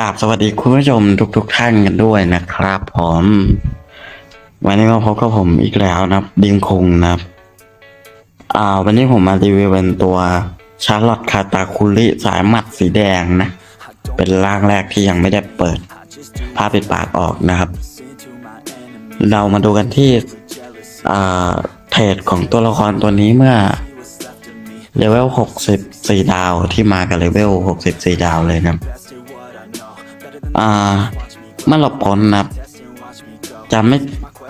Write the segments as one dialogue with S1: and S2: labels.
S1: ราบสวัสดีคุณผู้ชมทุกๆทท่านกันด้วยนะครับผมวันนี้มาพบกับผมอีกแล้วนะครับดิมคงนะครับอ่าวันนี้ผมมารีวิวเป็นตัวชาร์ลอตคาตาคุริสายหมัดสีแดงนะ เป็นร่างแรกที่ยังไม่ได้เปิดผ้าปิดปากออกนะครับ เรามาดูกันที่อ่าเทรดของตัวละครตัวนี้เมื่อเลเวล 64 ดาวที่มากับเลเวล 64 ดาวเลยนะ อ่ามื่หลบพ้นะครับจะไม่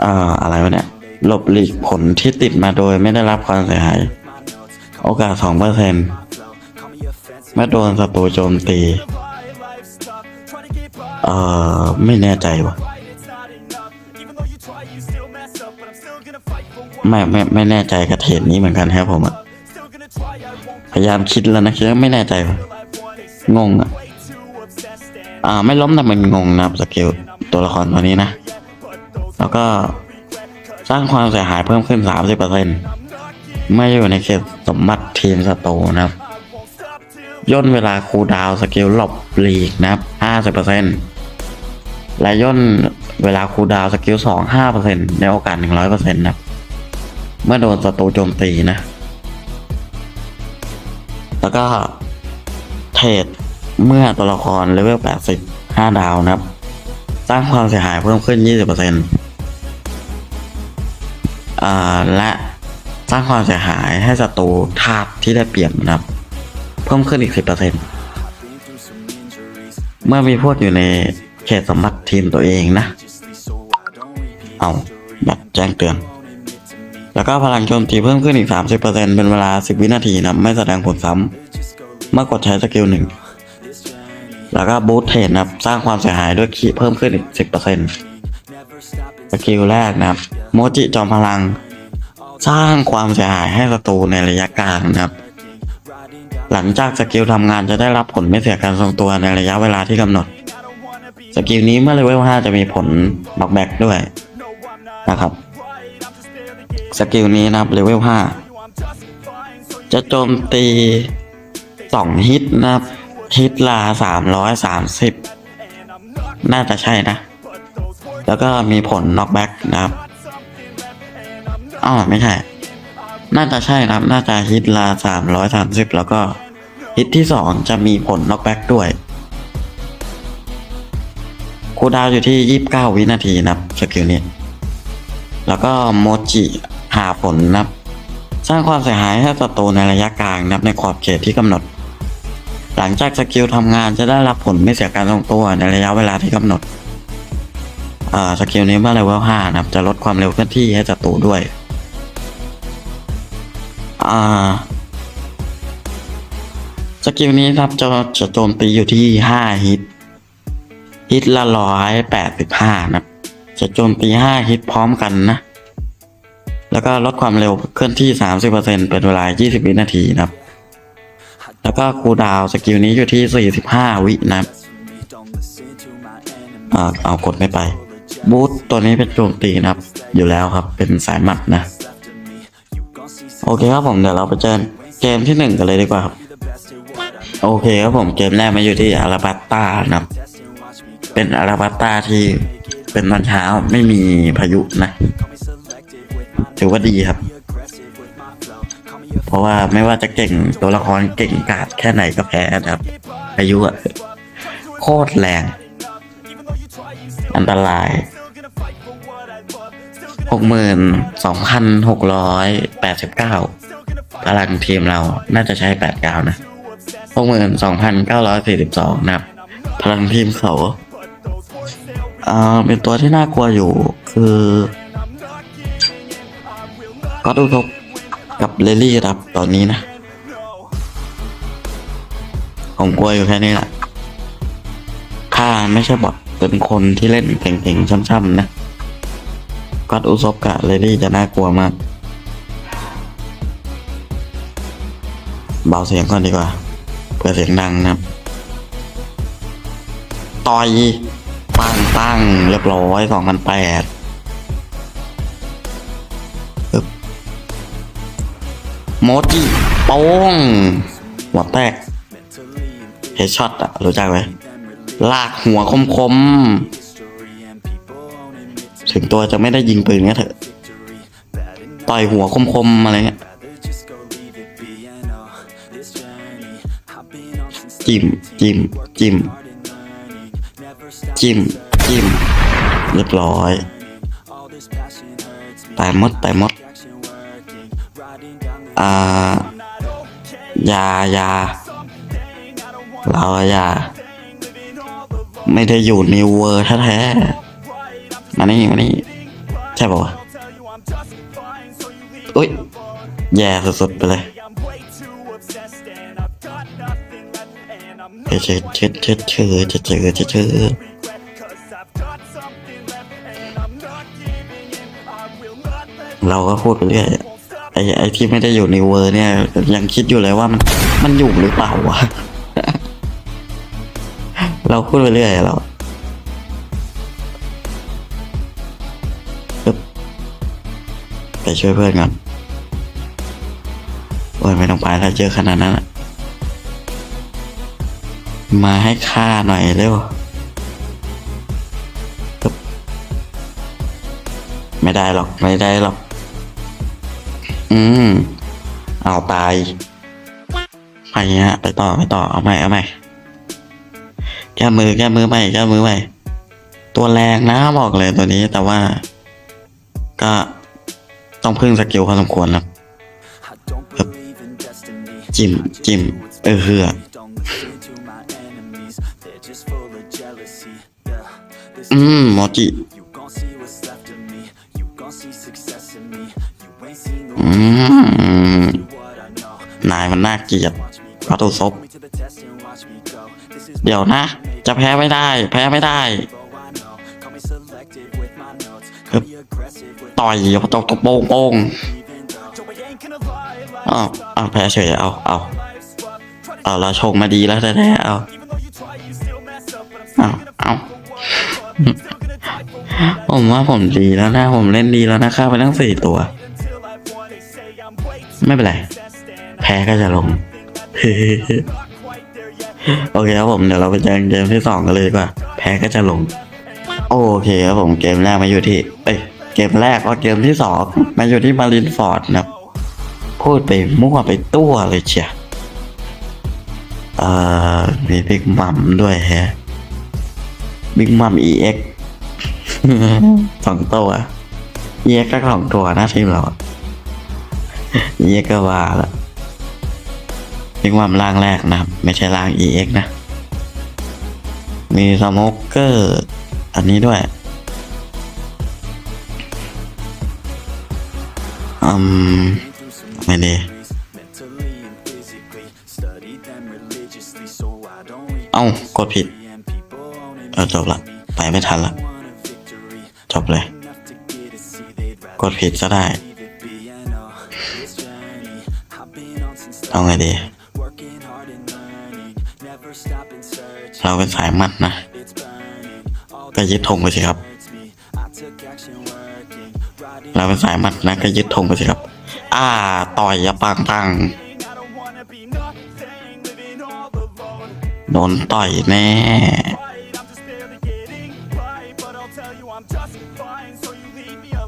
S1: อ่ออะไรวะเนี่ยหลบหลีกผลที่ติดมาโดยไม่ได้รับความเสียหาย โอกาสสองเปอร์เซ็นเมื่อโดนศัตรูโจมตี เอ่อ ไม่แน่ใจวะไม่ไม่ไม่แน่ใจกับเทรดนี้เหมือนกันครับผมอะพยายามคิดแล้วนะคิดว่าไม่แน่ใจวะงงอะ อ่าไม่ล้มแต่มันงงนะครับสกิลตัวละครตัวนี้นะ แล้วก็สร้างความเสียหายเพิ่มขึ้น 30%ไม่อยู่ในเขตสมบัติทีมสตร์นะครับ ย่นเวลาคูดาวสกิลหลบหลีกนะครับ 50%และย่นเวลาคูดาวสกิล 2 5%ในโอกาส 100%นะครับ เมื่อโดนศัตรูโจมตีนะ แล้วก็เทรด เมื่อตัวละครเลเวล 80 5 ดาวนะครับ สร้างความเสียหายเพิ่มขึ้น 20%อ่าและสร้างความเสียหายให้ศัตรูธาตุที่ได้เปรียบนะครับ เพิ่มขึ้นอีก 10%เมื่อมีพวกอยู่ในเขตสมบัติทีมตัวเองนะ เอาบัตรแจ้งเตือน แล้วก็พลังโจมตีเพิ่มขึ้นอีก 30%เป็นเวลา 10 วินาทีนะ ไม่แสดงผลซ้ำเมื่อกดใช้สกิลหนึ่ง แล้วก็บูทเทรดนะครับ สร้างความเสียหายด้วยขีเพิ่มขึ้นอีก 10%สกิลแรกนะครับ โมจิจอมพลัง สร้างความเสียหายให้ศัตรูในระยะกลางนะครับ หลังจากสกิลทำงานจะได้รับผลไม่เสียการทรงตัวในระยะเวลาที่กำหนด สกิลนี้เมื่อเลเวล 5 จะมีผลบักแบ็กด้วยนะครับสกิลนี้นะครับเลเวล 5 จะโจมตี 2 ฮิตนะครับ ฮิตลา330น่าจะใช่นะ แล้วก็มีผลน็อกแบ็กนะครับอ๋อไม่ใช่ น่าจะใช่นะครับ น่าจะฮิตลา330แล้วก็ฮิตที่2จะมีผลน็อกแบ็กด้วยคูดาวอยู่ที่ 29 วินาทีนะครับสกิลนี้ แล้วก็โมจิหาผลนะครับ สร้างความเสียหายให้ศัตรูในระยะกลางนะครับในขอบเขตที่กำหนด หลังจากสกิลทำงานจะได้รับผลไม่เสียการทรงตัวในระยะเวลาที่กำหนดอ่าสกิลนี้เมื่อเลเวล5นะครับ จะลดความเร็วเคลื่อนที่ให้ศัตรูด้วยอ่าสกิลนี้ครับจะจะโจมตีอยู่ที่ 5 ฮิต ฮิตละร้อยแปดสิบห้านะครับ จะโจมตี 5 ฮิตพร้อมกันนะ แล้วก็ลดความเร็วเคลื่อนที่ 30%เป็นเวลา 20 วินาทีนะครับ แล้วก็คูดาวสกิลนี้อยู่ที่ 45 วินะครับเอากดไม่ไป บูทตัวนี้เป็นโจมตีนะครับ อยู่แล้วครับ เป็นสายหมัดนะ โอเคครับผมเดี๋ยวเราไปเจอเกมที่หนึ่งกันเลยดีกว่าครับ โอเคครับผมเกมแรกมาอยู่ที่อาราบัตตานะครับ เป็นอาราบัตตาที่เป็นตอนเช้าไม่มีพายุนะ ถือว่าดีครับ เพราะว่าไม่ว่าจะเก่งตัวละครเก่งกาจแค่ไหนก็แพ้นะครับพายุอะโคตรแรง อันตรายหกหมื่นสองพันหกร้อยแปดสิบเก้าพลังทีมเราน่าจะใช้แปดเก้านะหกหมื่นสองพันเก้าร้อยสี่สิบสองนะครับ พลังทีมเขาเอ่าเป็นตัวที่น่ากลัวอยู่คือก็ดูทบ กับเลลี่ครับตอนนี้นะ ผมกลัวอยู่แค่นี้แหละข้าไม่ใช่บอทเป็นคนที่เล่นเก่งๆช่ำๆนะก็อุซบกับเลลี่จะน่ากลัวมาก เบาเสียงก่อนดีกว่าเพื่อเสียงดังนะต่อยตั้งตั้งเรียบร้อยสองพันแปด มจิโป้งหัวแตกเฮดช็อตอะรู้จักไหมลากหัวคมๆ ถึงตัวจะไม่ได้ยิงปืนก็เถอะ ต่อยหัวคมๆอะไรเงี้ยจิ้มจิ้มจิ้มจิ้มจิ้มเรียบร้อยตายหมดตายหมด อ่า ยายาเราอยาไม่ได้อยู่ในเวอร์แท้ๆมานี่มานี่ใช่ป่าวะอุ้ยแย่สุดๆไปเลยเชื่เชื่เชื่อเชื่อเชื่อเชื่เชื่อเราก็พูดไปเรื่อย ไอ้ไอ้ที่ไม่ได้อยู่ในเวอร์เนี่ย ยังคิดอยู่เลยว่ามันมันอยู่หรือเปล่าวะ เราพูดไปเรื่อยเราไปช่วยเพื่อนก่อนโอ้ยไม่ต้องไปถ้าเจอขนาดนั้นมาให้ค่าหน่อยเร็วไม่ได้หรอก ไม่ได้หรอก อืมเอาตายไปเงี้ยไปต่อไปต่อเอาใหม่เอาใหม่แก้มือแก้มือใหม่แก้มือใหม่ตัวแรงนะบอกเลยตัวนี้แต่ว่า ก็ต้องพึ่งสกิลพอสมควรครับจิ้มจิ้มเออเฮืออืมโมจิ นายมันน่าเกลียดวัตถุซบเดี๋ยวนะ จะแพ้ไม่ได้ แพ้ไม่ได้ต่อยตกตกโป้งโป้งอ้าวอ้าวแพ้เฉยเอาเอาเอาเราชงมาดีแล้วแท้ๆเอาเอาเอาผมว่าผมดีแล้วนะ ผมเล่นดีแล้วนะฆ่าไปทั้งสี่ตัว ไม่เป็นไร แพ้ก็จะลง โอเคครับผมเดี๋ยวเราไปเจอเกมที่สองกันเลยดีกว่า แพ้ก็จะลง โอเคครับผมเกมแรกมาอยู่ที่ เอ้ยเกมแรกก็เกมที่สองมาอยู่ที่มารินฟอร์ดนะพูดไปมั่วไปตัวเลยเชียเอ่อมีบิ๊กมัมด้วยแฮะบิ๊กมัม EX สองตัว EX ก็สองตัวนะทีมเรา EX ก็ว่าละเรียกว่ามร่างแรกนะครับ ไม่ใช่ร่าง EX นะ มีสโมกเกอร์ อันนี้ด้วยอืมไม่ดีเอ้ากดผิด เออจบละ ไปไม่ทันละ จบเลย กดผิดซะได้ เอาไงดี เราเป็นสายมัดนะ ก็ยึดธงไปสิครับ เราเป็นสายมัดนะ ก็ยึดธงไปสิครับ อ่า ต่อยอย่าปังปังโดนต่อยแน่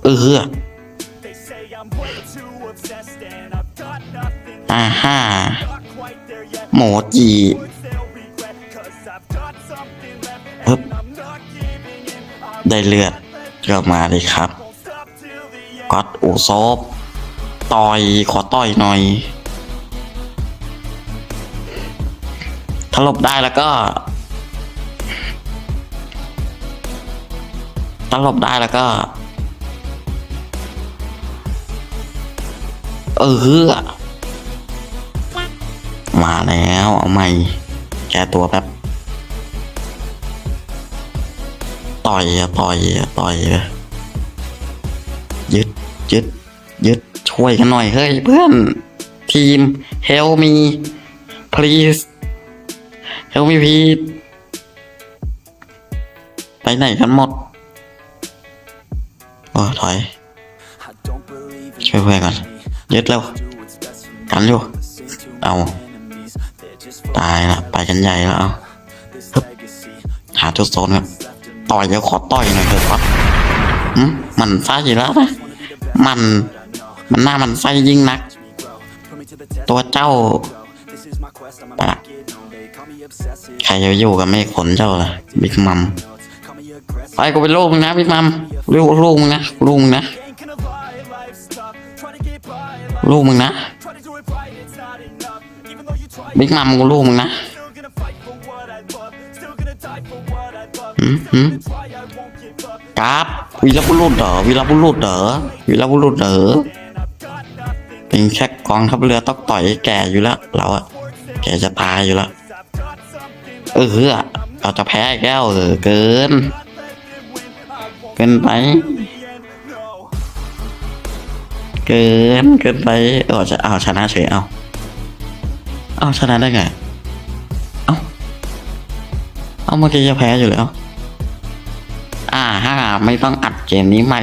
S1: เออ อ่าฮ่าโมจิปึ๊บได้เลือดก็มาเลยครับก็อดอูซบต่อยขอต่อยหน่อย ถ้าหลบได้แล้วก็ถ้าหลบได้แล้วก็เออ มาแล้วเอาใหม่แกตัวแป๊บต่อยอะต่อยอะต่อยอะยึดยึดยึดช่วยกันหน่อยเฮ้ยเพื่อน ทีม help me please help me please ไปไหนกันหมดโอ้ถอยช่วยเพื่อนก่อนยึดเร็วกันอยู่เอา ตายละไปกันใหญ่แล้วเอาฮึบจุดโซนครับ ต่อยเดี๋ยวขอต่อยหน่อยเถอะครับอืมมันไส้อยู่แล้วนะมัน มันหน้ามันไส้ยิ่งนัก ตัวเจ้าปะใครจะอยู่กับเมฆขนเจ้าล่ะบิ๊กมัมไปกูเป็นลูกมึงนะบิ๊กมัมลูกลูกมึงนะลูกมึงนะลูกมึงนะ บิ๊กมัมกูลูกมึงนะหืมหืมกราบวีรบุรุษเหรอวีรบุรุษเหรอวีรบุรุษเหรอเป็นแค่กองทัพเรือต้องต่อยแก่อยู่แล้วเราอะแกจะตายอยู่แล้วเออเราจะแพ้อีกแล้วเออเกิน เกินไป เกินเกินไปเออจะเอาชนะเฉยเอา เอาชนะได้ไง เอาเอาเมื่อกี้จะแพ้อยู่แล้ว อ่าฮ่าไม่ต้องอัดเกมนี้ใหม่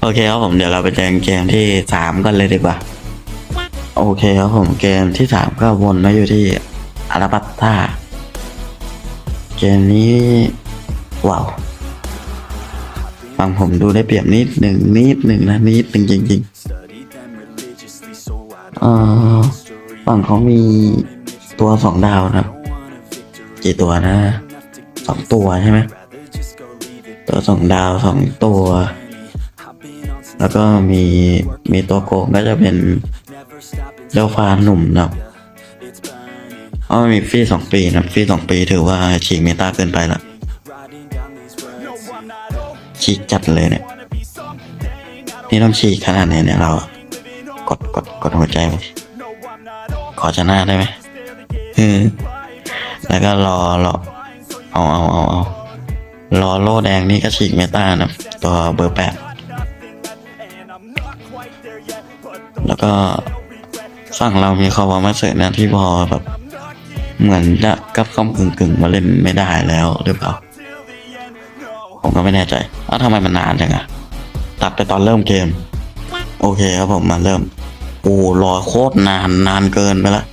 S1: โอเคครับผมเดี๋ยวเราไปเจอกันเกมที่สามกันเลยดีกว่า โอเคครับผมเกมที่สามก็วนมาอยู่ที่อาราบัตตาเกมนี้ว้าวฟังผมดูได้เปรียบนิดหนึ่งนิดหนึ่งนะนิดหนึ่งจริงๆ ฝั่งเขามีตัวสองดาวนะกี่ตัวนะสองตัวใช่ไหมตัวสองดาวสองตัว แล้วก็มีมีตัวโกงก็จะเป็นเจ้าฟ้าหนุ่มนะอ๋อมีฟรีสองปีนะฟรีสองปีถือว่าฉีกเมตาเกินไปละฉีกจัดเลยเนี่ยนี่ต้องฉีกขนาดไหนเนี่ยเราอะ กดกดกดหัวใจไปขอชนะได้ไหมเออแล้วก็รอรอเอาเอาเอาเอารอโล่แดงนี่ก็ฉีกเมตานะตัวเบอร์แปดแล้วก็ฝั่งเรามีคาวามาเสนะที่พอแบบ เหมือนจะกับคำกึ่งกึ่งมาเล่นไม่ได้แล้วหรือเปล่า ผมก็ไม่แน่ใจเอ้าทำไมมันนานจังอะตัดไปตอนเริ่มเกม โอเคครับผมมาเริ่ม โอ้รอโคตรนานนานเกินไปละ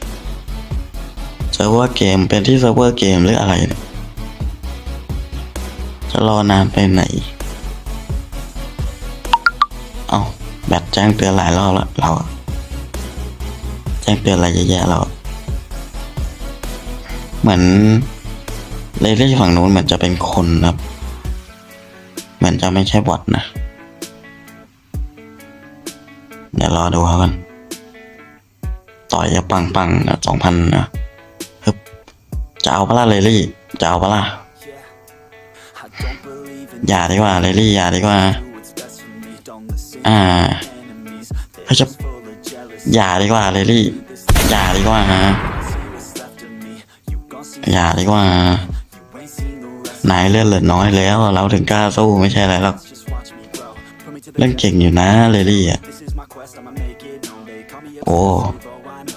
S1: เซิร์ฟเวอร์เกมเป็นที่เซิร์ฟเวอร์เกมหรืออะไรเนี่ยจะรอนานไปไหน เอาแบตแจ้งเตือนหลายรอบแล้วเราแจ้งเตือนอะไรเยอะแยะเรา เหมือนเลเรี่ฝั่งนู้นเหมือนจะเป็นคนครับ เหมือนจะไม่ใช่บอทนะ เดี๋ยวรอดูเขากันต่อยจะปังปังสองพันนะฮึบจะเอาปะล่ะเลรี่จะเอาปะล่ะอย่าดีกว่าเลรี่อย่าดีกว่า อ่าเขาจะอย่าดีกว่าเลลี่อย่าดีกว่าฮะอย่าดีกว่านายเลื่อนเหลือน้อยแล้ว เราถึงกล้าสู้ไม่ใช่อะไรหรอกเล่นเก่งอยู่นะเลลี่อะ อ้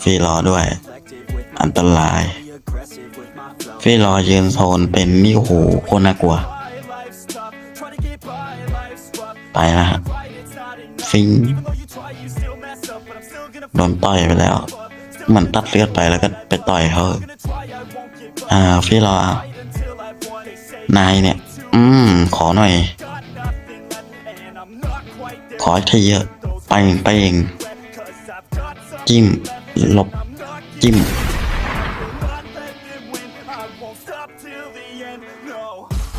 S1: ฟรีรอด้วย อันตราย ฟรีรอยืนโซนเป็นนี่โหโคตรน่ากลัว ไปนะฟิงโดนต่อยไปแล้ว เหมือนตัดเลือดไปแล้วก็ไปต่อยเขาอ่าพี่รอนายเนี่ย อืม ขอหน่อย ขออีกทีเยอะ ไปเองไปเอง จิ้มหลบ จิ้ม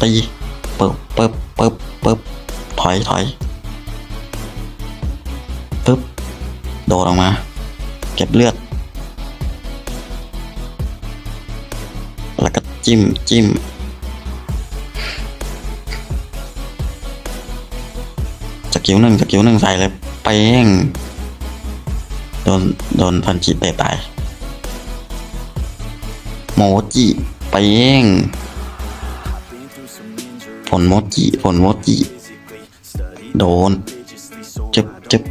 S1: ตีเปิบเปิบเปิบเปิบถอยถอยปึ๊บ โดดออกมา เก็บเลือด แล้วก็จิ้ม จิ้มสกิลหนึ่งสกิลหนึ่งใส่เลยเป้ง โดนโดนพันจิเตะตายโมจิเป้งผลโมจิผลโมจิโดนจึบจึบ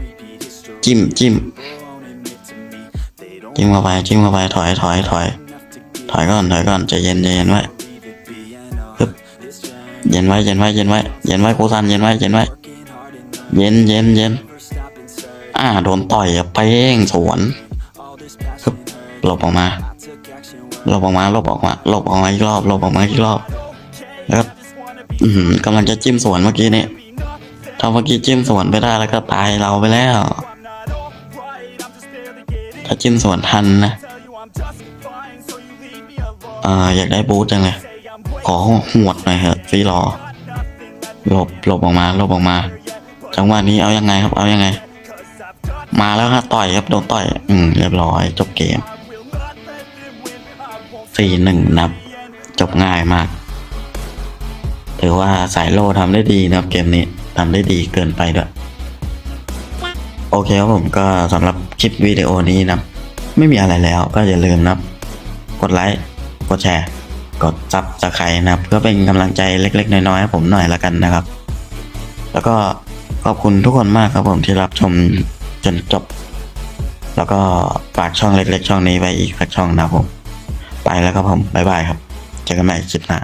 S1: จิ้มจิ้มจิ้มเข้าไปจิ้มเข้าไปถอยถอยถอยถอยก่อนถอยก่อนใจเย็นใจเย็นไว้ปึ๊บเย็นไว้เย็นไว้เย็นไว้เย็นไว้กูซันเย็นไว้เย็นไว้เย็นเย็นเย็น อ่า โดนต่อยอะเป้งสวนปึ๊บหลบออกมาหลบออกมาหลบออกมาหลบออกมาอีกรอบหลบออกมาอีกรอบแล้วก็อือหือกำลังจะจิ้มสวนเมื่อกี้นี่ถ้าเมื่อกี้จิ้มสวนไปได้แล้วก็ตายเราไปแล้ว ถ้าจิ้มสวนทันนะอ่าอยากได้บูทจังเลยขอหวดหน่อยเถอะฟรีรอหลบหลบออกมาหลบออกมาจังหวะนี้เอายังไงครับเอายังไง มาแล้วฮะต่อยครับโดนต่อย อืมเรียบร้อยจบเกมสี่หนึ่งนับ จบง่ายมาก ถือว่าสายโลทำได้ดีนะครับเกมนี้ทำได้ดีเกินไปด้วย โอเคครับผมก็สำหรับคลิปวิดีโอนี้นะไม่มีอะไรแล้วก็อย่าลืมนะครับกดไลค์ กดแชร์ กดซับสไครต์นะครับเพื่อเป็นกำลังใจเล็ก ๆ น้อยๆให้ผมหน่อยละกันนะครับ แล้วก็ขอบคุณทุกคนมากครับผมที่รับชม จนจบ แล้วก็ฝากช่องเล็กๆ ช่องนี้ไว้อีกสักช่องนะผม ไปแล้วครับผม บ๊ายบายครับ เจอกันใหม่คลิปหน้า